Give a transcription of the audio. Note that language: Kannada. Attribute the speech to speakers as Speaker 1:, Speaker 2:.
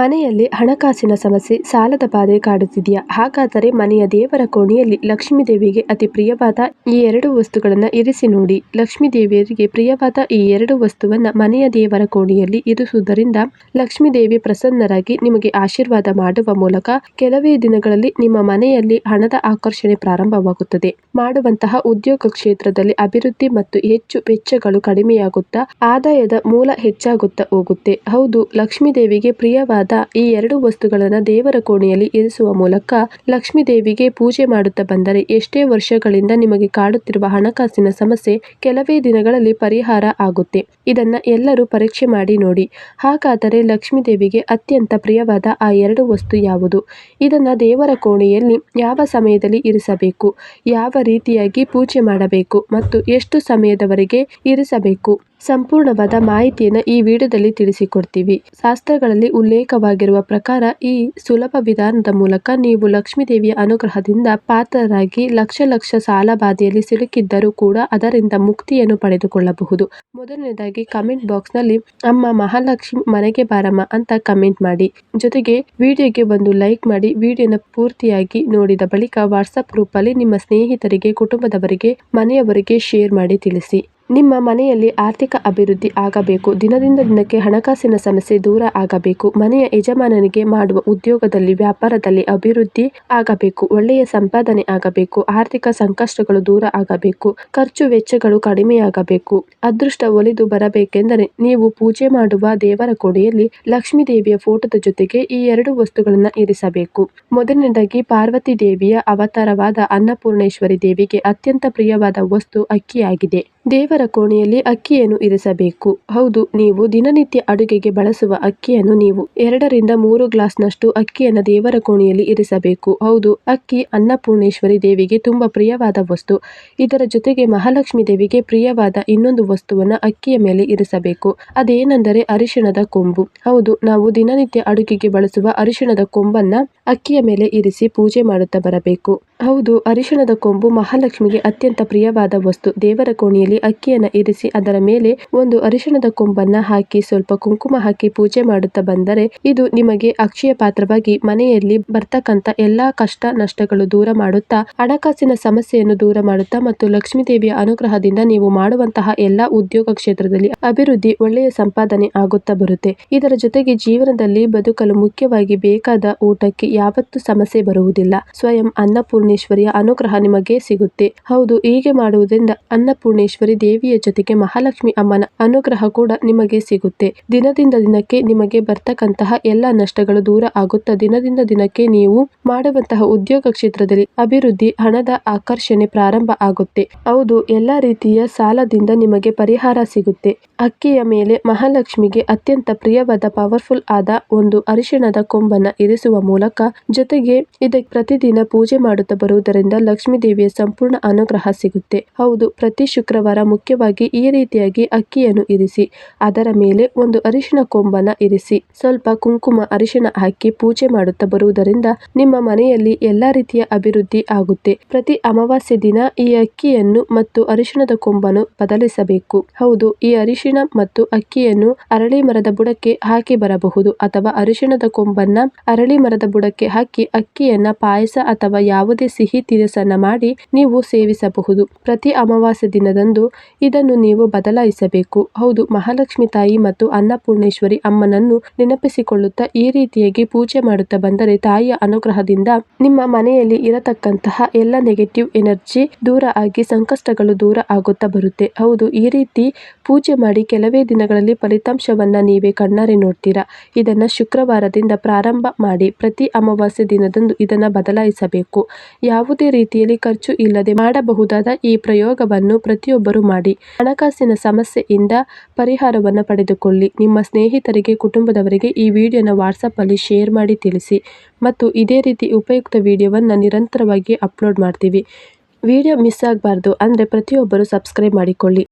Speaker 1: ಮನೆಯಲ್ಲಿ ಹಣಕಾಸಿನ ಸಮಸ್ಯೆ ಸಾಲದ ಬಾಧೆ ಕಾಡುತ್ತಿದೆಯಾ? ಹಾಗಾದರೆ ಮನೆಯ ದೇವರ ಕೋಣೆಯಲ್ಲಿ ಲಕ್ಷ್ಮೀ ದೇವಿಗೆ ಅತಿ ಪ್ರಿಯವಾದ ಈ ಎರಡು ವಸ್ತುಗಳನ್ನು ಇರಿಸಿ ನೋಡಿ. ಲಕ್ಷ್ಮೀ ದೇವಿಯರಿಗೆ ಪ್ರಿಯವಾದ ಈ ಎರಡು ವಸ್ತುವನ್ನು ಮನೆಯ ದೇವರ ಕೋಣೆಯಲ್ಲಿ ಇರಿಸುವುದರಿಂದ ಲಕ್ಷ್ಮೀ ದೇವಿ ಪ್ರಸನ್ನರಾಗಿ ನಿಮಗೆ ಆಶೀರ್ವಾದ ಮಾಡುವ ಮೂಲಕ ಕೆಲವೇ ದಿನಗಳಲ್ಲಿ ನಿಮ್ಮ ಮನೆಯಲ್ಲಿ ಹಣದ ಆಕರ್ಷಣೆ ಪ್ರಾರಂಭವಾಗುತ್ತದೆ. ಮಾಡುವಂತಹ ಉದ್ಯೋಗ ಕ್ಷೇತ್ರದಲ್ಲಿ ಅಭಿವೃದ್ಧಿ ಮತ್ತು ಹೆಚ್ಚು ವೆಚ್ಚಗಳು ಕಡಿಮೆಯಾಗುತ್ತಾ ಆದಾಯದ ಮೂಲ ಹೆಚ್ಚಾಗುತ್ತಾ ಹೋಗುತ್ತೆ. ಹೌದು ಲಕ್ಷ್ಮೀ ದೇವಿಗೆ ಪ್ರಿಯವಾದ ಈ ಎರಡು ವಸ್ತುಗಳನ್ನು ದೇವರ ಕೋಣೆಯಲ್ಲಿ ಇರಿಸುವ ಮೂಲಕ ಲಕ್ಷ್ಮೀ ದೇವಿಗೆ ಪೂಜೆ ಮಾಡುತ್ತಾ ಬಂದರೆ ಎಷ್ಟೇ ವರ್ಷಗಳಿಂದ ನಿಮಗೆ ಕಾಡುತ್ತಿರುವ ಹಣಕಾಸಿನ ಸಮಸ್ಯೆ ಕೆಲವೇ ದಿನಗಳಲ್ಲಿ ಪರಿಹಾರ ಆಗುತ್ತೆ. ಇದನ್ನ ಎಲ್ಲರೂ ಪರೀಕ್ಷೆ ಮಾಡಿ ನೋಡಿ. ಹಾಗಾದರೆ ಲಕ್ಷ್ಮೀ ದೇವಿಗೆ ಅತ್ಯಂತ ಪ್ರಿಯವಾದ ಆ ಎರಡು ವಸ್ತು ಯಾವುದು? ಇದನ್ನ ದೇವರ ಕೋಣೆಯಲ್ಲಿ ಯಾವ ಸಮಯದಲ್ಲಿ ಇರಿಸಬೇಕು? ಯಾವ ರೀತಿಯಾಗಿ ಪೂಜೆ ಮಾಡಬೇಕು? ಮತ್ತು ಎಷ್ಟು ಸಮಯದವರೆಗೆ ಇರಿಸಬೇಕು? ಸಂಪೂರ್ಣವಾದ ಮಾಹಿತಿಯನ್ನು ಈ ವಿಡಿಯೋದಲ್ಲಿ ತಿಳಿಸಿಕೊಡ್ತೀವಿ. ಶಾಸ್ತ್ರಗಳಲ್ಲಿ ಉಲ್ಲೇಖವಾಗಿರುವ ಪ್ರಕಾರ ಈ ಸುಲಭ ವಿಧಾನದ ಮೂಲಕ ನೀವು ಲಕ್ಷ್ಮೀ ದೇವಿಯ ಅನುಗ್ರಹದಿಂದ ಪಾತ್ರರಾಗಿ ಲಕ್ಷ ಲಕ್ಷ ಸಾಲ ಬಾಧೆಯಲ್ಲಿ ಸಿಲುಕಿದ್ದರೂ ಕೂಡ ಅದರಿಂದ ಮುಕ್ತಿಯನ್ನು ಪಡೆದುಕೊಳ್ಳಬಹುದು. ಮೊದಲನೇದಾಗಿ ಕಮೆಂಟ್ ಬಾಕ್ಸ್ನಲ್ಲಿ ಅಮ್ಮ, ಮಹಾಲಕ್ಷ್ಮಿ ಮನೆಗೆ ಬಾರಮ್ಮ ಅಂತ ಕಮೆಂಟ್ ಮಾಡಿ. ಜೊತೆಗೆ ವಿಡಿಯೋಗೆ ಒಂದು ಲೈಕ್ ಮಾಡಿ. ವಿಡಿಯೋನ ಪೂರ್ತಿಯಾಗಿ ನೋಡಿದ ಬಳಿಕ ವಾಟ್ಸಪ್ ಗ್ರೂಪ್ ಅಲ್ಲಿ ನಿಮ್ಮ ಸ್ನೇಹಿತರಿಗೆ, ಕುಟುಂಬದವರಿಗೆ, ಮನೆಯವರಿಗೆ ಶೇರ್ ಮಾಡಿ ತಿಳಿಸಿ. ನಿಮ್ಮ ಮನೆಯಲ್ಲಿ ಆರ್ಥಿಕ ಅಭಿವೃದ್ಧಿ ಆಗಬೇಕು. ದಿನದಿಂದ ದಿನಕ್ಕೆ ಹಣಕಾಸಿನ ಸಮಸ್ಯೆ ದೂರ ಆಗಬೇಕು. ಮನೆಯ ಯಜಮಾನನಿಗೆ ಮಾಡುವ ಉದ್ಯೋಗದಲ್ಲಿ, ವ್ಯಾಪಾರದಲ್ಲಿ ಅಭಿವೃದ್ಧಿ ಆಗಬೇಕು. ಒಳ್ಳೆಯ ಸಂಪಾದನೆ ಆಗಬೇಕು. ಆರ್ಥಿಕ ಸಂಕಷ್ಟಗಳು ದೂರ ಆಗಬೇಕು. ಖರ್ಚು ವೆಚ್ಚಗಳು ಕಡಿಮೆಯಾಗಬೇಕು. ಅದೃಷ್ಟ ಒಲಿದು ಬರಬೇಕೆಂದರೆ ನೀವು ಪೂಜೆ ಮಾಡುವ ದೇವರ ಕೋಣೆಯಲ್ಲಿ ಲಕ್ಷ್ಮೀ ದೇವಿಯ ಫೋಟೋದ ಜೊತೆಗೆ ಈ ಎರಡು ವಸ್ತುಗಳನ್ನು ಇರಿಸಬೇಕು. ಮೊದಲನೇದಾಗಿ ಪಾರ್ವತಿ ದೇವಿಯ ಅವತಾರವಾದ ಅನ್ನಪೂರ್ಣೇಶ್ವರಿ ದೇವಿಗೆ ಅತ್ಯಂತ ಪ್ರಿಯವಾದ ವಸ್ತು ಅಕ್ಕಿಯಾಗಿದೆ. ದೇವರ ಕೋಣೆಯಲ್ಲಿ ಅಕ್ಕಿಯನ್ನು ಇರಿಸಬೇಕು. ಹೌದು, ನೀವು ದಿನನಿತ್ಯ ಅಡುಗೆಗೆ ಬಳಸುವ ಅಕ್ಕಿಯನ್ನು ನೀವು ಎರಡರಿಂದ ಮೂರು ಗ್ಲಾಸ್ನಷ್ಟು ಅಕ್ಕಿಯನ್ನು ದೇವರ ಕೋಣೆಯಲ್ಲಿ ಇರಿಸಬೇಕು. ಹೌದು, ಅಕ್ಕಿ ಅನ್ನಪೂರ್ಣೇಶ್ವರಿ ದೇವಿಗೆ ತುಂಬಾ ಪ್ರಿಯವಾದ ವಸ್ತು. ಇದರ ಜೊತೆಗೆ ಮಹಾಲಕ್ಷ್ಮಿ ದೇವಿಗೆ ಪ್ರಿಯವಾದ ಇನ್ನೊಂದು ವಸ್ತುವನ್ನ ಅಕ್ಕಿಯ ಮೇಲೆ ಇರಿಸಬೇಕು. ಅದೇನೆಂದರೆ ಅರಿಶಿಣದ ಕೊಂಬು. ಹೌದು, ನಾವು ದಿನನಿತ್ಯ ಅಡುಗೆಗೆ ಬಳಸುವ ಅರಿಶಿಣದ ಕೊಂಬನ್ನ ಅಕ್ಕಿಯ ಮೇಲೆ ಇರಿಸಿ ಪೂಜೆ ಮಾಡುತ್ತಾ ಬರಬೇಕು. ಹೌದು, ಅರಿಶಿಣದ ಕೊಂಬು ಮಹಾಲಕ್ಷ್ಮಿಗೆ ಅತ್ಯಂತ ಪ್ರಿಯವಾದ ವಸ್ತು. ದೇವರ ಕೋಣೆಯಲ್ಲಿ ಅಕ್ಕಿಯನ್ನ ಇರಿಸಿ ಅದರ ಮೇಲೆ ಒಂದು ಅರಿಶಿಣದ ಕೊಂಬನ್ನ ಹಾಕಿ ಸ್ವಲ್ಪ ಕುಂಕುಮ ಹಾಕಿ ಪೂಜೆ ಮಾಡುತ್ತಾ ಬಂದರೆ ಇದು ನಿಮಗೆ ಅಕ್ಷಯ ಪಾತ್ರವಾಗಿ ಮನೆಯಲ್ಲಿ ಬರ್ತಕ್ಕಂತ ಎಲ್ಲಾ ಕಷ್ಟ ನಷ್ಟಗಳು ದೂರ ಮಾಡುತ್ತಾ, ಹಣಕಾಸಿನ ಸಮಸ್ಯೆಯನ್ನು ದೂರ ಮಾಡುತ್ತಾ ಮತ್ತು ಲಕ್ಷ್ಮೀ ದೇವಿಯ ಅನುಗ್ರಹದಿಂದ ನೀವು ಮಾಡುವಂತಹ ಎಲ್ಲಾ ಉದ್ಯೋಗ ಕ್ಷೇತ್ರದಲ್ಲಿ ಅಭಿವೃದ್ಧಿ, ಒಳ್ಳೆಯ ಸಂಪಾದನೆ ಆಗುತ್ತಾ ಬರುತ್ತೆ. ಇದರ ಜೊತೆಗೆ ಜೀವನದಲ್ಲಿ ಬದುಕಲು ಮುಖ್ಯವಾಗಿ ಬೇಕಾದ ಊಟಕ್ಕೆ ಯಾವತ್ತೂ ಸಮಸ್ಯೆ ಬರುವುದಿಲ್ಲ. ಸ್ವಯಂ ಅನ್ನಪೂರ್ಣೇಶ್ವರಿಯ ಅನುಗ್ರಹ ನಿಮಗೆ ಸಿಗುತ್ತೆ. ಹೌದು, ಹೀಗೆ ಮಾಡುವುದರಿಂದ ಅನ್ನಪೂರ್ಣೇಶ್ವರಿ ದೇವಿಯ ಜೊತೆಗೆ ಮಹಾಲಕ್ಷ್ಮಿ ಅಮ್ಮನ ಅನುಗ್ರಹ ಕೂಡ ನಿಮಗೆ ಸಿಗುತ್ತೆ. ದಿನದಿಂದ ದಿನಕ್ಕೆ ನಿಮಗೆ ಬರ್ತಕ್ಕಂತಹ ಎಲ್ಲ ನಷ್ಟಗಳು ದೂರ ಆಗುತ್ತಾ ದಿನದಿಂದ ದಿನಕ್ಕೆ ನೀವು ಮಾಡುವಂತಹ ಉದ್ಯೋಗ ಕ್ಷೇತ್ರದಲ್ಲಿ ಅಭಿವೃದ್ಧಿ, ಹಣದ ಆಕರ್ಷಣೆ ಪ್ರಾರಂಭ ಆಗುತ್ತೆ. ಹೌದು, ಎಲ್ಲಾ ರೀತಿಯ ಸಾಲದಿಂದ ನಿಮಗೆ ಪರಿಹಾರ ಸಿಗುತ್ತೆ. ಅಕ್ಕಿಯ ಮೇಲೆ ಮಹಾಲಕ್ಷ್ಮಿಗೆ ಅತ್ಯಂತ ಪ್ರಿಯವಾದ ಪವರ್ಫುಲ್ ಆದ ಒಂದು ಅರಿಶಿಣದ ಕೊಂಬನ್ನ ಇರಿಸುವ ಮೂಲಕ ಜೊತೆಗೆ ಇದಕ್ಕೆ ಪ್ರತಿದಿನ ಪೂಜೆ ಮಾಡುತ್ತಾ ಬರುವುದರಿಂದ ಲಕ್ಷ್ಮೀ ದೇವಿಯ ಸಂಪೂರ್ಣ ಅನುಗ್ರಹ ಸಿಗುತ್ತೆ. ಹೌದು, ಪ್ರತಿ ಶುಕ್ರವಾರ ಮುಖ್ಯವಾಗಿ ಈ ರೀತಿಯಾಗಿ ಅಕ್ಕಿಯನ್ನು ಇರಿಸಿ, ಅದರ ಮೇಲೆ ಒಂದು ಅರಿಶಿನ ಕೊಂಬನ ಇರಿಸಿ. ಸ್ವಲ್ಪ ಕುಂಕುಮ ಅರಿಶಿನ ಹಾಕಿ ಪೂಜೆ ಮಾಡುತ್ತಾ ಬರುವುದರಿಂದ ನಿಮ್ಮ ಮನೆಯಲ್ಲಿ ಎಲ್ಲಾ ರೀತಿಯ ಅಭಿವೃದ್ಧಿ ಆಗುತ್ತೆ. ಪ್ರತಿ ಅಮಾವಾಸ್ಯೆ ದಿನ ಈ ಅಕ್ಕಿಯನ್ನು ಮತ್ತು ಅರಿಶಿಣದ ಕೊಂಬನ್ನು ಬದಲಿಸಬೇಕು. ಹೌದು, ಈ ಅರಿಶಿಣ ಮತ್ತು ಅಕ್ಕಿಯನ್ನು ಅರಳಿ ಮರದ ಬುಡಕ್ಕೆ ಹಾಕಿ ಬರಬಹುದು ಅಥವಾ ಅರಿಶಿಣದ ಕೊಂಬನ್ನ ಅರಳಿ ಮರದ ಬುಡಕ್ಕೆ ಹಾಕಿ ಅಕ್ಕಿಯನ್ನ ಪಾಯಸ ಅಥವಾ ಯಾವುದೇ ಸಿಹಿ ತಿನಿಸನ್ನ ಮಾಡಿ ನೀವು ಸೇವಿಸಬಹುದು. ಪ್ರತಿ ಅಮಾವಾಸ್ಯೆ ದಿನದಂದು ಇದನ್ನು ನೀವು ಬದಲಾಯಿಸಬೇಕು. ಹೌದು, ಮಹಾಲಕ್ಷ್ಮಿ ತಾಯಿ ಮತ್ತು ಅನ್ನಪೂರ್ಣೇಶ್ವರಿ ಅಮ್ಮನನ್ನು ನೆನಪಿಸಿಕೊಳ್ಳುತ್ತಾ ಈ ರೀತಿಯಾಗಿ ಪೂಜೆ ಮಾಡುತ್ತಾ ಬಂದರೆ ತಾಯಿಯ ಅನುಗ್ರಹದಿಂದ ನಿಮ್ಮ ಮನೆಯಲ್ಲಿ ಇರತಕ್ಕಂತಹ ಎಲ್ಲ ನೆಗೆಟಿವ್ ಎನರ್ಜಿ ದೂರ ಆಗಿ ಸಂಕಷ್ಟಗಳು ದೂರ ಆಗುತ್ತಾ ಬರುತ್ತೆ. ಹೌದು, ಈ ರೀತಿ ಪೂಜೆ ಮಾಡಿ ಕೆಲವೇ ದಿನಗಳಲ್ಲಿ ಫಲಿತಾಂಶವನ್ನ ನೀವೇ ಕಣ್ಣಾರೆ ನೋಡ್ತೀರಾ? ಇದನ್ನ ಶುಕ್ರವಾರದಿಂದ ಪ್ರಾರಂಭ ಮಾಡಿ ಪ್ರತಿ ಅಮಾವಾಸ್ಯೆ ದಿನದಂದು ಇದನ್ನ ಬದಲಾಯಿಸಬೇಕು. ಯಾವುದೇ ರೀತಿಯಲ್ಲಿ ಖರ್ಚು ಇಲ್ಲದೆ ಮಾಡಬಹುದಾದ ಈ ಪ್ರಯೋಗವನ್ನು ಪ್ರತಿಯೊಬ್ಬರು ಮಾಡಿ ಹಣಕಾಸಿನ ಸಮಸ್ಯೆಯಿಂದ ಪರಿಹಾರವನ್ನು ಪಡೆದುಕೊಳ್ಳಿ. ನಿಮ್ಮ ಸ್ನೇಹಿತರಿಗೆ, ಕುಟುಂಬದವರಿಗೆ ಈ ವಿಡಿಯೋನ ವಾಟ್ಸಪ್ಪಲ್ಲಿ ಶೇರ್ ಮಾಡಿ ತಿಳಿಸಿ ಮತ್ತು ಇದೇ ರೀತಿ ಉಪಯುಕ್ತ ವಿಡಿಯೋವನ್ನು ನಿರಂತರವಾಗಿ ಅಪ್ಲೋಡ್ ಮಾಡ್ತೀವಿ. ವಿಡಿಯೋ ಮಿಸ್ ಆಗಬಾರ್ದು, ಅಂದರೆ ಪ್ರತಿಯೊಬ್ಬರು ಸಬ್ಸ್ಕ್ರೈಬ್ ಮಾಡಿಕೊಳ್ಳಿ.